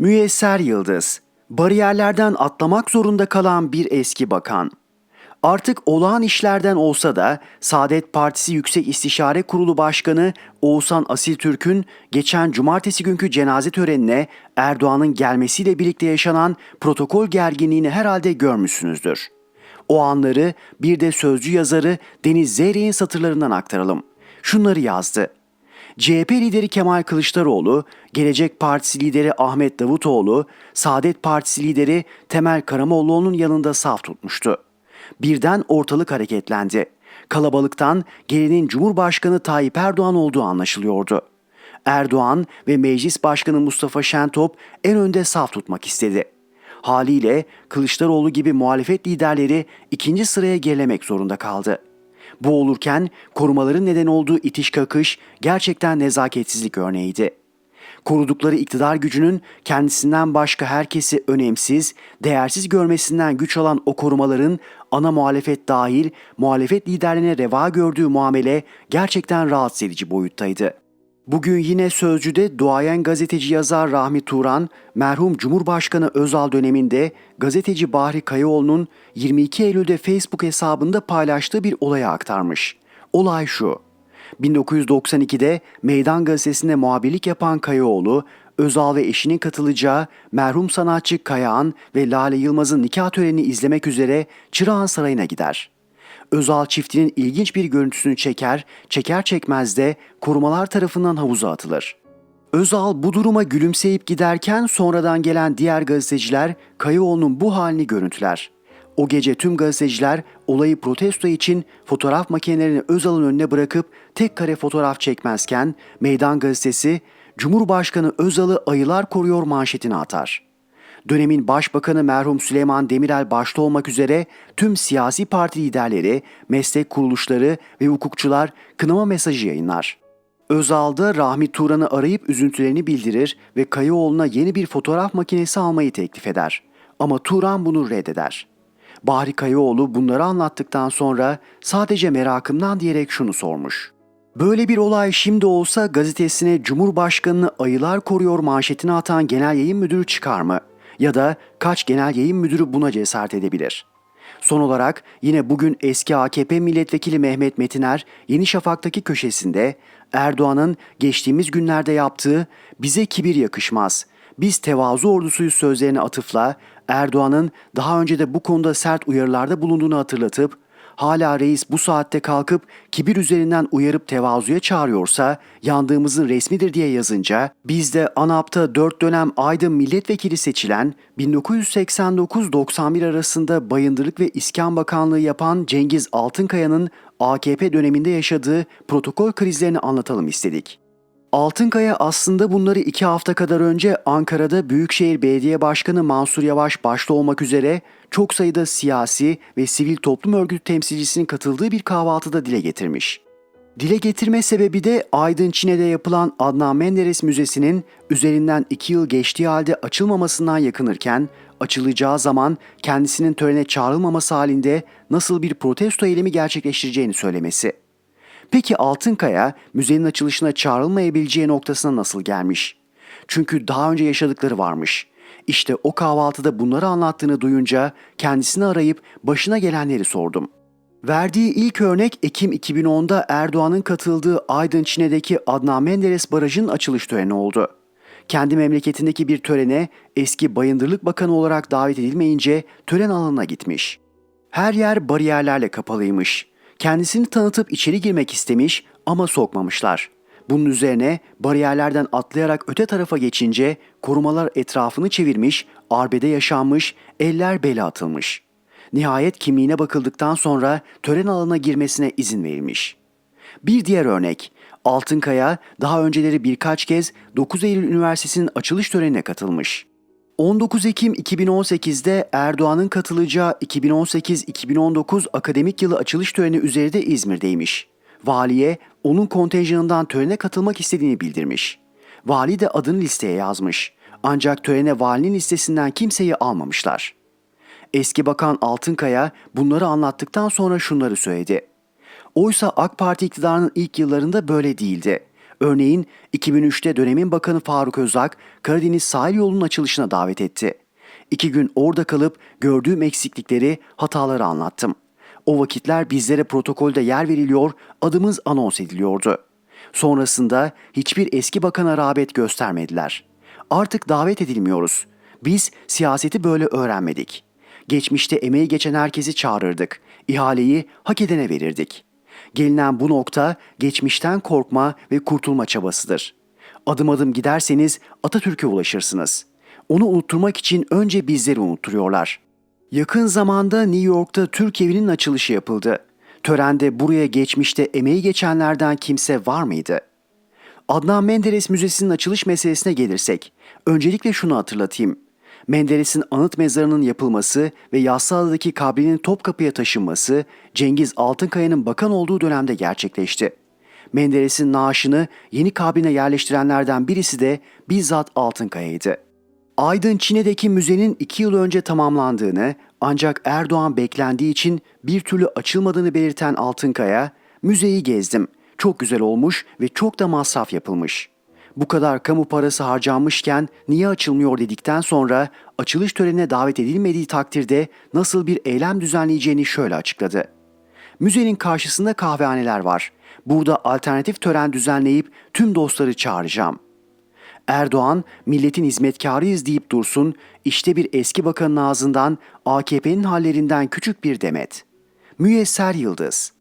Müyesser Yıldız, bariyerlerden atlamak zorunda kalan bir eski bakan. Artık olağan işlerden olsa da Saadet Partisi Yüksek İstişare Kurulu Başkanı Oğuzhan Asiltürk'ün geçen cumartesi günkü cenaze törenine Erdoğan'ın gelmesiyle birlikte yaşanan protokol gerginliğini herhalde görmüşsünüzdür. O anları bir de sözcü yazarı Deniz Zeyrek'in satırlarından aktaralım. Şunları yazdı. CHP lideri Kemal Kılıçdaroğlu, Gelecek Partisi lideri Ahmet Davutoğlu, Saadet Partisi lideri Temel Karamollaoğlu'nun yanında saf tutmuştu. Birden ortalık hareketlendi. Kalabalıktan gelinin Cumhurbaşkanı Tayyip Erdoğan olduğu anlaşılıyordu. Erdoğan ve Meclis Başkanı Mustafa Şentop en önde saf tutmak istedi. Haliyle Kılıçdaroğlu gibi muhalefet liderleri ikinci sıraya gerilemek zorunda kaldı. Bu olurken korumaların neden olduğu itiş kakış gerçekten nezaketsizlik örneğiydi. Korudukları iktidar gücünün kendisinden başka herkesi önemsiz, değersiz görmesinden güç alan o korumaların ana muhalefet dahil muhalefet liderlerine reva gördüğü muamele gerçekten rahatsız edici boyuttaydı. Bugün yine Sözcü'de duayen gazeteci yazar Rahmi Turan, merhum Cumhurbaşkanı Özal döneminde gazeteci Bahri Kayaoğlu'nun 22 Eylül'de Facebook hesabında paylaştığı bir olaya aktarmış. Olay şu. 1992'de Meydan Gazetesi'nde muhabirlik yapan Kayaoğlu, Özal ve eşinin katılacağı merhum sanatçı Kayağan ve Lale Yılmaz'ın nikah törenini izlemek üzere Çırağan Sarayı'na gider. Özal çiftinin ilginç bir görüntüsünü çeker, çeker çekmez de korumalar tarafından havuza atılır. Özal bu duruma gülümseyip giderken sonradan gelen diğer gazeteciler Kayaoğlu'nun bu halini görüntüler. O gece tüm gazeteciler olayı protesto için fotoğraf makinelerini Özal'ın önüne bırakıp tek kare fotoğraf çekmezken Meydan Gazetesi Cumhurbaşkanı Özal'ı ayılar koruyor manşetini atar. Dönemin Başbakanı merhum Süleyman Demirel başta olmak üzere tüm siyasi parti liderleri, meslek kuruluşları ve hukukçular kınama mesajı yayınlar. Özal'da Rahmi Turan'ı arayıp üzüntülerini bildirir ve Kayaoğlu'na yeni bir fotoğraf makinesi almayı teklif eder. Ama Turan bunu reddeder. Bahri Kayaoğlu bunları anlattıktan sonra sadece merakımdan diyerek şunu sormuş. Böyle bir olay şimdi olsa gazetesine Cumhurbaşkanını ayılar koruyor manşetini atan genel yayın müdürü çıkar mı? Ya da kaç genel yayın müdürü buna cesaret edebilir? Son olarak yine bugün eski AKP milletvekili Mehmet Metiner Yeni Şafak'taki köşesinde Erdoğan'ın geçtiğimiz günlerde yaptığı bize kibir yakışmaz, biz tevazu ordusuyuz sözlerine atıfla Erdoğan'ın daha önce de bu konuda sert uyarılarda bulunduğunu hatırlatıp hala reis bu saatte kalkıp kibir üzerinden uyarıp tevazuya çağırıyorsa yandığımızın resmidir diye yazınca biz de ANAP'ta 4 dönem Aydın milletvekili seçilen 1989-91 arasında Bayındırlık ve İskan Bakanlığı yapan Cengiz Altınkaya'nın AKP döneminde yaşadığı protokol krizlerini anlatalım istedik. Altınkaya aslında bunları iki hafta kadar önce Ankara'da Büyükşehir Belediye Başkanı Mansur Yavaş başta olmak üzere çok sayıda siyasi ve sivil toplum örgütü temsilcisinin katıldığı bir kahvaltıda dile getirmiş. Dile getirme sebebi de Aydın Çin'de yapılan Adnan Menderes Müzesi'nin üzerinden iki yıl geçtiği halde açılmamasından yakınırken açılacağı zaman kendisinin törene çağrılmaması halinde nasıl bir protesto eylemi gerçekleştireceğini söylemesi. Peki Altınkaya müzenin açılışına çağrılmayabileceği noktasına nasıl gelmiş? Çünkü daha önce yaşadıkları varmış. İşte o kahvaltıda bunları anlattığını duyunca kendisini arayıp başına gelenleri sordum. Verdiği ilk örnek Ekim 2010'da Erdoğan'ın katıldığı Aydın Çin'deki Adnan Menderes Barajı'nın açılış töreni oldu. Kendi memleketindeki bir törene eski Bayındırlık Bakanı olarak davet edilmeyince tören alanına gitmiş. Her yer bariyerlerle kapalıymış. Kendisini tanıtıp içeri girmek istemiş ama sokmamışlar. Bunun üzerine bariyerlerden atlayarak öte tarafa geçince korumalar etrafını çevirmiş, arbede yaşanmış, eller bele atılmış. Nihayet kimliğine bakıldıktan sonra tören alanına girmesine izin verilmiş. Bir diğer örnek, Altınkaya daha önceleri birkaç kez 9 Eylül Üniversitesi'nin açılış törenine katılmış. 19 Ekim 2018'de Erdoğan'ın katılacağı 2018-2019 akademik yılı açılış töreni üzerinde İzmir'deymiş. Valiye onun kontenjanından törene katılmak istediğini bildirmiş. Vali de adını listeye yazmış. Ancak törene valinin listesinden kimseyi almamışlar. Eski Bakan Altınkaya bunları anlattıktan sonra şunları söyledi. Oysa AK Parti iktidarının ilk yıllarında böyle değildi. Örneğin 2003'te dönemin Bakanı Faruk Özak Karadeniz sahil yolunun açılışına davet etti. İki gün orada kalıp gördüğüm eksiklikleri, hataları anlattım. O vakitler bizlere protokolde yer veriliyor, adımız anons ediliyordu. Sonrasında hiçbir eski bakana rağbet göstermediler. Artık davet edilmiyoruz. Biz siyaseti böyle öğrenmedik. Geçmişte emeği geçen herkesi çağırırdık. İhaleyi hak edene verirdik. Gelinen bu nokta geçmişten korkma ve kurtulma çabasıdır. Adım adım giderseniz Atatürk'e ulaşırsınız. Onu unutturmak için önce bizleri unutturuyorlar. Yakın zamanda New York'ta Türk evinin açılışı yapıldı. Törende buraya geçmişte emeği geçenlerden kimse var mıydı? Adnan Menderes Müzesi'nin açılış meselesine gelirsek, öncelikle şunu hatırlatayım. Menderes'in anıt mezarının yapılması ve Yassıada'daki kabrinin Topkapı'ya taşınması Cengiz Altınkaya'nın bakan olduğu dönemde gerçekleşti. Menderes'in naaşını yeni kabrine yerleştirenlerden birisi de bizzat Altınkaya'ydı. Aydın Çin'deki müzenin iki yıl önce tamamlandığını ancak Erdoğan beklendiği için bir türlü açılmadığını belirten Altınkaya, müzeyi gezdim. Çok güzel olmuş ve çok da masraf yapılmış. Bu kadar kamu parası harcanmışken niye açılmıyor dedikten sonra açılış törenine davet edilmediği takdirde nasıl bir eylem düzenleyeceğini şöyle açıkladı. Müzenin karşısında kahvehaneler var. Burada alternatif tören düzenleyip tüm dostları çağıracağım.'' Erdoğan milletin hizmetkarıyız deyip dursun, işte bir eski bakanın ağzından AKP'nin hallerinden küçük bir demet. Müyesser Yıldız